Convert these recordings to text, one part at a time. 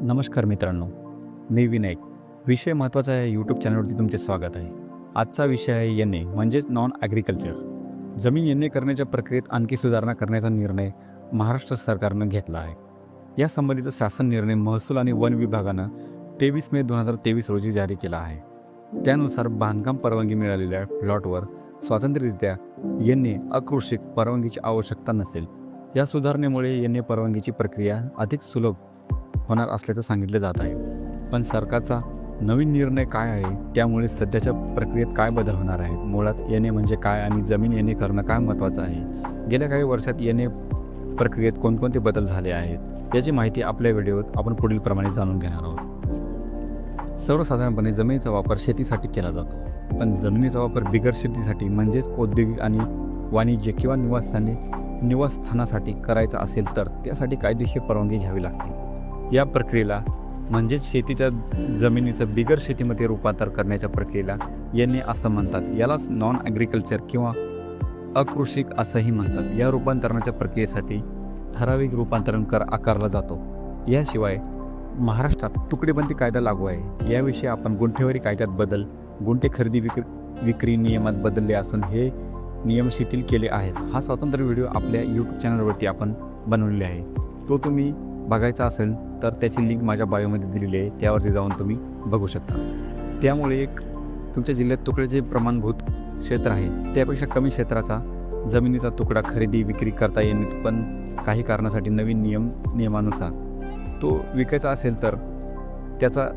नमस्कार मित्रांनो मी विनायक. विषय महत्त्वाचा आहे यूट्यूब चॅनलवरती तुमचे स्वागत आहे. आजचा विषय आहे एन ए म्हणजेच नॉन ॲग्रिकल्चर जमीन एन ए करण्याच्या प्रक्रियेत आणखी सुधारणा करण्याचा निर्णय महाराष्ट्र सरकारनं घेतला आहे. या संबंधीचा शासन निर्णय महसूल आणि वन विभागानं तेवीस मे दोन हजार तेवीस रोजी जारी केला आहे. त्यानुसार बांधकाम परवानगी मिळालेल्या प्लॉटवर स्वातंत्र्यरित्या एन ए अकृषिक परवानगीची आवश्यकता नसेल. या सुधारणेमुळे एन ए परवानगीची प्रक्रिया अधिक सुलभ होणार असल्याचं सांगितलं जात आहे. पण सरकारचा नवीन निर्णय काय आहे? त्यामुळे सध्याच्या प्रक्रियेत काय बदल होणार आहेत? मुळात येणे म्हणजे काय आणि जमीन येणे करणं काय महत्त्वाचं आहे? गेल्या काही वर्षात येणे प्रक्रियेत कोणकोणते बदल झाले आहेत? याची माहिती आपल्या व्हिडिओत आपण पुढील प्रमाणे जाणून घेणार आहोत. सर्वसाधारणपणे जमिनीचा वापर शेतीसाठी केला जातो. पण जमिनीचा वापर बिगर शेतीसाठी म्हणजेच औद्योगिक आणि वाणिज्य किंवा निवासस्थानी निवासस्थानासाठी करायचा असेल तर त्यासाठी कायदेशीर परवानगी घ्यावी लागते. या प्रक्रियेला म्हणजेच शेतीच्या जमिनीचं बिगर शेतीमध्ये रूपांतर करण्याच्या प्रक्रियेला यांनी असं म्हणतात. यालाच नॉन ॲग्रिकल्चर किंवा अकृषिक असंही म्हणतात. या रूपांतरणाच्या प्रक्रियेसाठी ठराविक रूपांतरण कर आकारला जातो. याशिवाय महाराष्ट्रात तुकडेबंदी कायदा लागू आहे. याविषयी आपण गुंठेवारी कायद्यात बदल गुंठे खरेदी विक्री विक्री नियमात बदलले असून हे नियम शिथिल केले आहेत. हा स्वतंत्र व्हिडिओ आपल्या यूट्यूब चॅनलवरती आपण बनवलेले आहे. तो तुम्ही बघायचा असेल तर त्याची लिंक माझ्या बायोमध्ये दिलेली आहे. त्यावरती जाऊन तुम्ही बघू शकता. त्यामुळे एक तुमच्या जिल्ह्यात तुकडे जे प्रमाणभूत क्षेत्र आहे त्यापेक्षा कमी क्षेत्राचा जमिनीचा तुकडा खरेदी विक्री करता येईल पण काही कारणासाठी नवीन नियम नियमानुसार तो विकायचा असेल तर त्याचा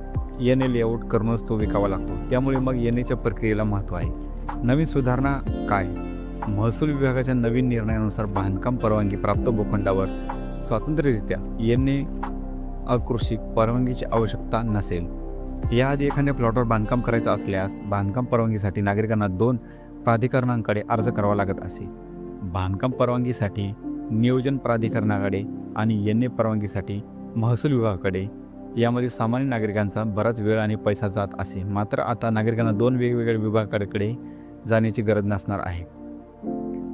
एन ए लेआउट करूनच तो विकावा लागतो. त्यामुळे मग एन एच्या प्रक्रियेला महत्त्व आहे. नवीन सुधारणा काय? महसूल विभागाच्या नवीन निर्णयानुसार बांधकाम परवानगी प्राप्त भूखंडावर स्वातंत्र्यरित्या एन ए अकृषिक परवानगीची आवश्यकता नसेल. याआधी एखाद्या प्लॉटवर बांधकाम करायचं असल्यास बांधकाम परवानगीसाठी नागरिकांना दोन प्राधिकरणांकडे अर्ज करावा लागत असे. बांधकाम परवानगीसाठी नियोजन प्राधिकरणाकडे आणि एन ए परवानगीसाठी महसूल विभागाकडे यामध्ये सामान्य नागरिकांचा बराच वेळ आणि पैसा जात असे. मात्र आता नागरिकांना दोन वेगवेगळ्या विभागाकडे जाण्याची गरज नसणार आहे.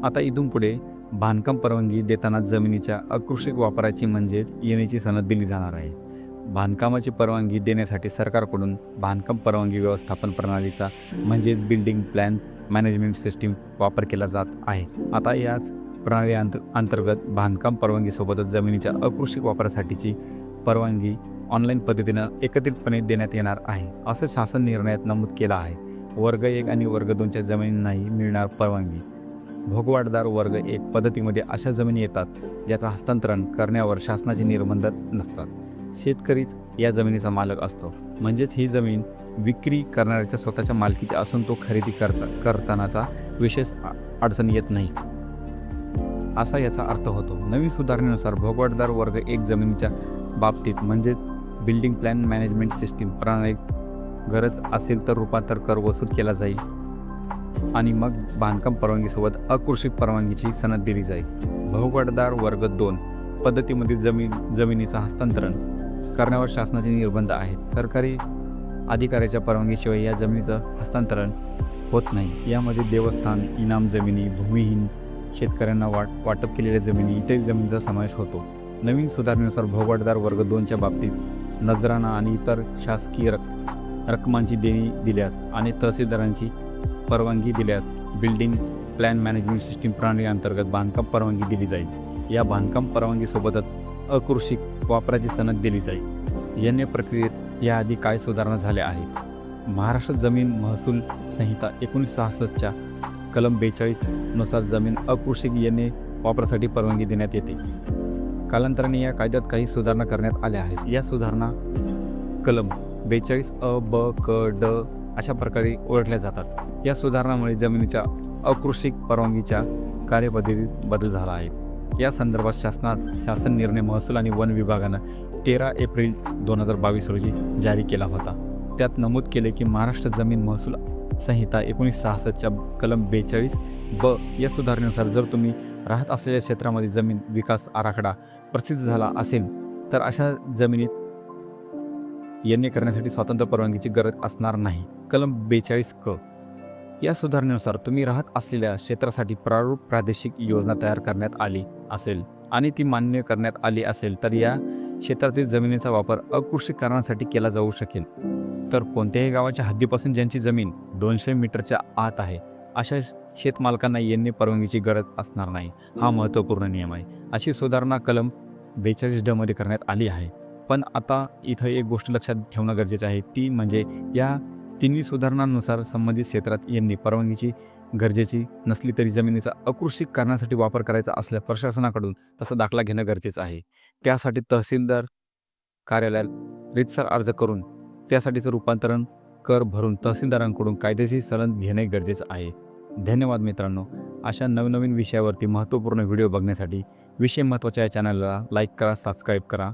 आता इथून पुढे बांधकाम परवानगी देताना जमिनीच्या अकृषिक वापराची म्हणजेच येण्याची सनद दिली जाणार आहे. बांधकामाची परवानगी देण्यासाठी सरकारकडून बांधकाम परवानगी व्यवस्थापन प्रणालीचा म्हणजेच बिल्डिंग प्लॅन मॅनेजमेंट सिस्टीम वापर केला जात आहे. आता याच प्रणाली अंत अंतर्गत बांधकाम परवानगीसोबतच जमिनीच्या अकृषिक वापरासाठीची परवानगी ऑनलाईन पद्धतीनं एकत्रितपणे देण्यात येणार आहे असं शासन निर्णयात नमूद केलं आहे. वर्ग एक आणि वर्ग दोनच्या जमिनींनाही मिळणार परवानगी. भोगवाटदार वर्ग एक पद्धतीमध्ये अशा जमिनी येतात ज्याचं हस्तांतरण करण्यावर शासनाचे निर्बंध नसतात. शेतकरीच या जमिनीचा मालक असतो. म्हणजेच ही जमीन विक्री करणाऱ्याच्या स्वतःच्या मालकीची असून तो खरेदी करता करतानाचा विशेष अडचण येत नाही. असा याचा अर्थ होतो. नवीन सुधारणेनुसार भोगवाटदार वर्ग एक जमिनीच्या बाबतीत म्हणजेच बिल्डिंग प्लॅन मॅनेजमेंट सिस्टीम प्रणालीत गरज असेल तर रूपांतर कर वसूल केला जाईल. आणि मग बांधकाम परवानगीसोबत अकृषी परवानगीची सनद दिली जाईल. भोगवटदार वर्ग दोन पद्धतीमध्ये जमीन जमिनीचं हस्तांतरण करण्यावर शासनाचे निर्बंध आहेत. सरकारी अधिकाऱ्याच्या परवानगीशिवाय या जमिनीचं हस्तांतरण होत नाही. यामध्ये देवस्थान इनाम जमिनी भूमिहीन शेतकऱ्यांना वाट वाटप केलेल्या जमिनी इत्यादी जमिनीचा समावेश होतो. नवीन सुधारणेनुसार भोगवाटदार वर्ग दोनच्या बाबतीत नजराणा आणि इतर शासकीय रक रकमांची देणी दिल्यास आणि तहसीलदारांची परवानगी दिल्यास बिल्डिंग प्लॅन मॅनेजमेंट सिस्टीम प्रणाली अंतर्गत बांधकाम परवानगी दिली जाईल. या बांधकाम परवानगीसोबतच अकृषिक वापराची सनद दिली जाईल. एन ए प्रक्रियेत याआधी काय सुधारणा झाल्या आहेत? महाराष्ट्र जमीन महसूल संहिता एकोणीसशे सहासष्टच्या कलम बेचाळीसनुसार जमीन अकृषिक येणे वापरासाठी परवानगी देण्यात येते. कालांतराने या कायद्यात काही सुधारणा करण्यात आल्या आहेत. या सुधारणा कलम बेचाळीस अ ब क ड अशा प्रकारे ओळखल्या जातात. या सुधारणामुळे जमिनीच्या अकृषिक परवानगीच्या कार्यपद्धतीत बदल झाला आहे. या संदर्भात शासनात शासन निर्णय महसूल आणि वन विभागानं तेरा एप्रिल दोन हजार बावीस रोजी जारी केला होता. त्यात नमूद केले की महाराष्ट्र जमीन महसूल संहिता एकोणीसशे सहासष्टच्या कलम बेचाळीस ब या सुधारणेनुसार जर तुम्ही राहत असलेल्या क्षेत्रामध्ये जमीन विकास आराखडा प्रसिद्ध झाला असेल तर अशा जमिनीत येणे करण्यासाठी स्वातंत्र्य परवानगीची गरज असणार नाही. कलम बेचाळीस क या सुधारणेनुसार तुम्ही राहत असलेल्या क्षेत्रासाठी प्रारूप प्रादेशिक योजना तयार करण्यात आली असेल आणि ती मान्य करण्यात आली असेल तर या क्षेत्रातील जमिनीचा वापर अकृषी कारणासाठी केला जाऊ शकेल. तर कोणत्याही गावाच्या हद्दीपासून ज्यांची जमीन दोनशे मीटरच्या आत आहे अशा शेतमालकांना यांनी परवानगीची गरज असणार नाही. हा महत्त्वपूर्ण नियम आहे. अशी सुधारणा कलम बेचाळीस डमध्ये करण्यात आली आहे. पण आता इथं एक गोष्ट लक्षात ठेवणं गरजेचं आहे. ती म्हणजे या तिन्ही सुधारणांनुसार संबंधित क्षेत्रात यांनी परवानगीची गरजेची नसली तरी जमिनीचा अकृषिक कारणासाठी वापर करायचा असल्या प्रशासनाकडून तसा दाखला घेणं गरजेचं आहे. त्यासाठी तहसीलदार कार्यालयात रितसर अर्ज करून त्यासाठीचं रूपांतरण कर भरून तहसीलदारांकडून कायदेशीर सलन घेणे गरजेचं आहे. धन्यवाद मित्रांनो. अशा नवनवीन विषयावरती महत्त्वपूर्ण व्हिडिओ बघण्यासाठी विषय महत्त्वाच्या या चॅनलला लाईक करा सबस्क्राईब करा.